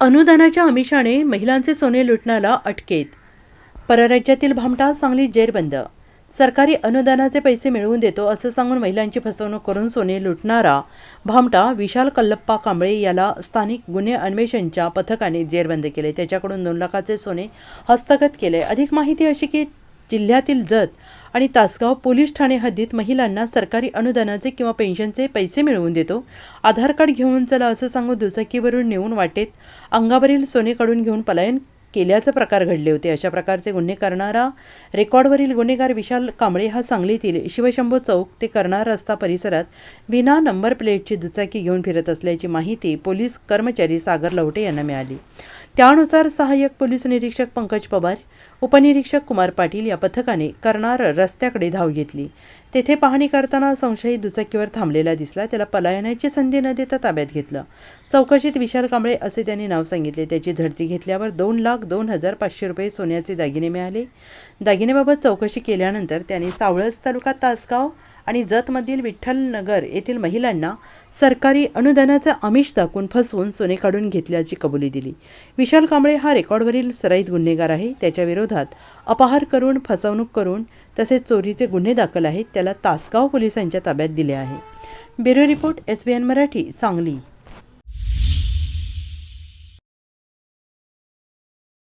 अनुदानाच्या आमिषाने महिलांचे सोने लुटण्याला अटकेत. परराज्यातील भामटा सांगली जेरबंद. सरकारी अनुदानाचे पैसे मिळवून देतो असं सांगून महिलांची फसवणूक करून सोने लुटणारा भामटा विशाल कल्लप्पा कांबळे याला स्थानिक गुन्हे अन्वेषणच्या पथकाने जेरबंद केले. त्याच्याकडून दोन लाखाचे सोने हस्तगत केले. अधिक माहिती अशी की जिल्ह्यातील जत आणि तासगाव पोलीस ठाणे हद्दीत महिलांना सरकारी अनुदानाचे किंवा पेन्शनचे पैसे मिळवून देतो. आधार कार्ड घेऊन चला असं सांगून दुचाकीवरून नेऊन वाटेत अंगावरील सोने काढून घेऊन पलायन केल्याचे प्रकार घडले होते. अशा प्रकारचे गुन्हे करणारा रेकॉर्डवरील गुन्हेगार विशाल कांबळे हा सांगलीतील शिवशंभू चौक ते करणार रस्ता परिसरात विना नंबर प्लेटची दुचाकी घेऊन फिरत असल्याची माहिती पोलीस कर्मचारी सागर लवटे यांना मिळाली. त्यानुसार सहाय्यक पोलीस निरीक्षक पंकज पवार उपनिरीक्षक कुमार पाटील या पथकाने करणार रस्त्याकडे धाव घेतली. तेथे पाहणी करताना संशयित दुचाकीवर थांबलेला दिसला. त्याला पलायनाची संधी न देता ताब्यात घेतलं. चौकशीत विशाल कांबळे असे त्यांनी नाव सांगितले. त्याची झडती घेतल्यावर दोन लाख दोन हजार पाचशे रुपये सोन्याचे दागिने मिळाले. दागिनेबाबत चौकशी केल्यानंतर त्यांनी सावळस तालुका तासगाव आणि जतमधील विठ्ठलनगर येथील महिलांना सरकारी अनुदानाचा आमिष दाखवून फसवून सोने काढून घेतल्याची कबुली दिली. विशाल कांबळे हा रेकॉर्डवरील सराईत गुन्हेगार आहे. त्याच्या विरोधात अपहार करून फसवणूक करून तसेच चोरीचे गुन्हे दाखल आहेत त्याला तासगाव पोलिसांच्या ताब्यात दिले आहे. Bureau report S B N Marathi Sangli.